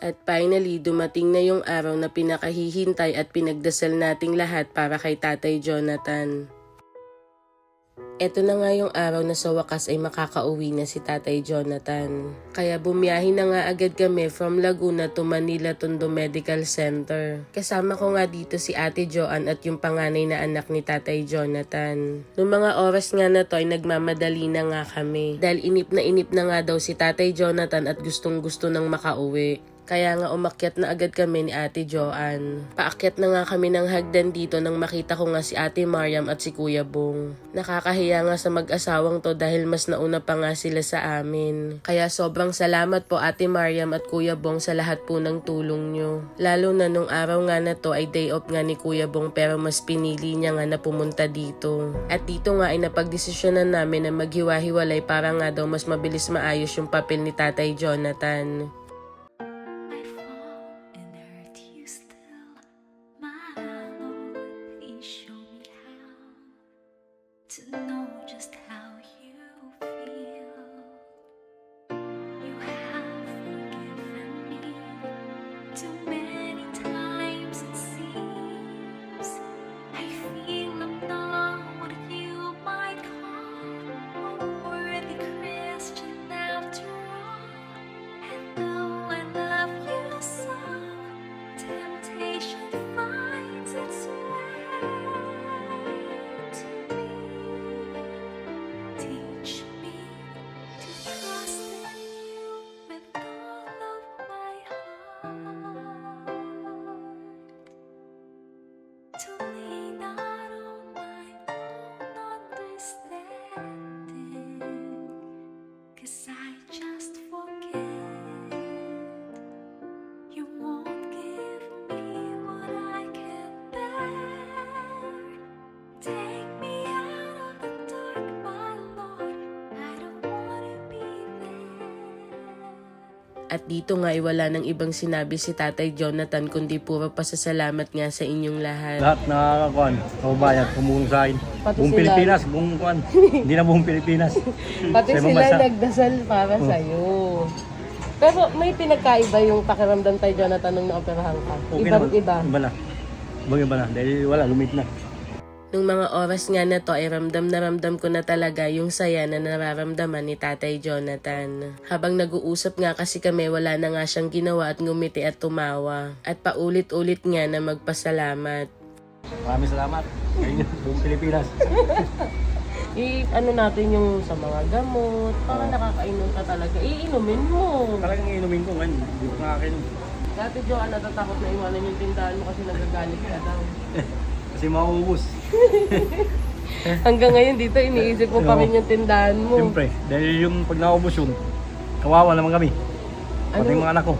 At finally, dumating na yung araw na pinakahihintay at pinagdasal nating lahat para kay Tatay Jonathan. Ito na nga yung araw na sa wakas ay makakauwi na si Tatay Jonathan. Kaya bumiyahe na nga agad kami from Laguna to Manila Tondo Medical Center. Kasama ko nga dito si Ate Joanne at yung panganay na anak ni Tatay Jonathan. Noong mga oras nga na to ay nagmamadali na nga kami. Dahil inip na inip na nga daw si Tatay Jonathan at gustong gusto nang makauwi. Kaya nga umakyat na agad kami ni Ate Joanne. Paakyat na nga kami ng hagdan dito nang makita ko nga si Ate Mariam at si Kuya Bong. Nakakahiya nga sa mag-asawang to dahil mas nauna pa nga sila sa amin. Kaya sobrang salamat po Ate Mariam at Kuya Bong sa lahat po ng tulong nyo. Lalo na nung araw nga na to ay day off nga ni Kuya Bong pero mas pinili niya nga na pumunta dito. At dito nga ay napagdesisyonan namin na maghiwa-hiwalay para nga daw mas mabilis maayos yung papel ni Tatay Jonathan. At dito nga ay wala nang ibang sinabi si Tatay Jonathan kundi puro pasasalamat nga sa inyong lahat. Lahat na kuan, kababayan, tumulong sa akin. Pati buong sila. Pilipinas, buong kuan. Hindi na buong Pilipinas. Pati Sa sila bansa. nagdasal para Oh. sa'yo. Pero may pinagkaiba yung pakiramdam tayo Jonathan nung naoperahan ka. Okay Ibang naman. iba. Iba na. Ibang iba na. Dahil wala, lumit na. Nung mga oras nga na to ay ramdam na ramdam ko na talaga yung saya na nararamdaman ni Tatay Jonathan. Habang nag-uusap nga kasi kami wala na nga siyang ginawa at ngumiti at tumawa. At paulit-ulit nga na magpasalamat. Maraming salamat. Ayun, buong Pilipinas. I-ano natin yung sa mga gamot, para nakakainom ka talaga. Iinumin mo. Talagang inumin ko ngayon. Hindi ko nakakainom. Dati Joanne, natatakot na iwanan yung tindahan mo kasi nagagalit ka daw. Kasi mauubos. Hanggang ngayon dito, iniisip mo pa rin yung tindahan mo. Siyempre, dahil yung pag naubos yun, kawawa naman kami. Pati Ano? yung mga anak ko.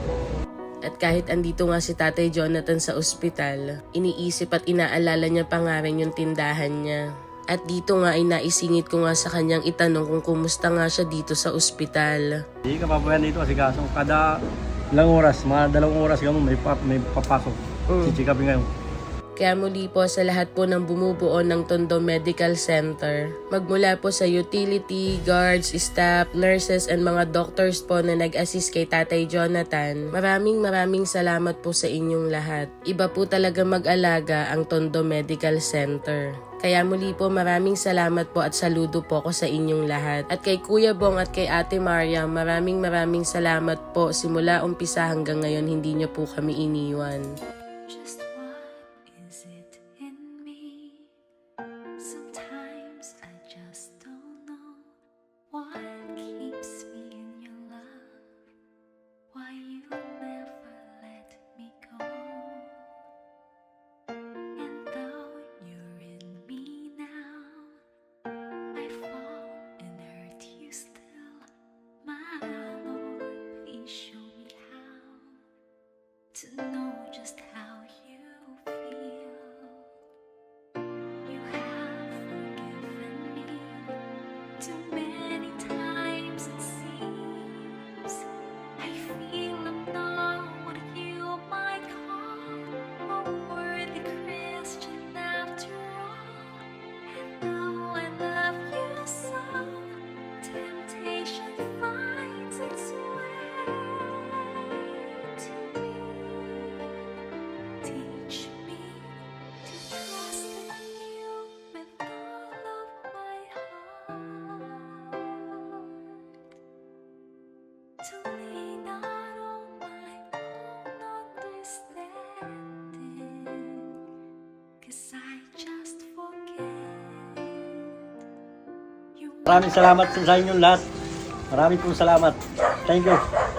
At kahit andito nga si Tatay Jonathan sa ospital, iniisip at inaalala niya pa nga rin yung tindahan niya. At dito nga ay naisingit ko nga sa kanyang itanong kung kumusta nga siya dito sa ospital. Hindi ka papayan dito kasi kaso kada ilang oras, mga dalawang oras ka mo, may, pa, may papasok. Mm. Si Chikapin ngayon. Kaya muli po sa lahat po ng bumubuo ng Tondo Medical Center, magmula po sa utility, guards, staff, nurses, and mga doctors po na nag-assist kay Tatay Jonathan, maraming maraming salamat po sa inyong lahat. Iba po talaga mag-alaga ang Tondo Medical Center. Kaya muli po maraming salamat po at saludo po ko sa inyong lahat. At kay Kuya Bong at kay Ate Maria, maraming maraming salamat po. Simula umpisa hanggang ngayon, hindi niyo po kami iniwan. Just 자. to me. Maraming salamat sa inyong lahat. Maraming pong salamat. Thank you.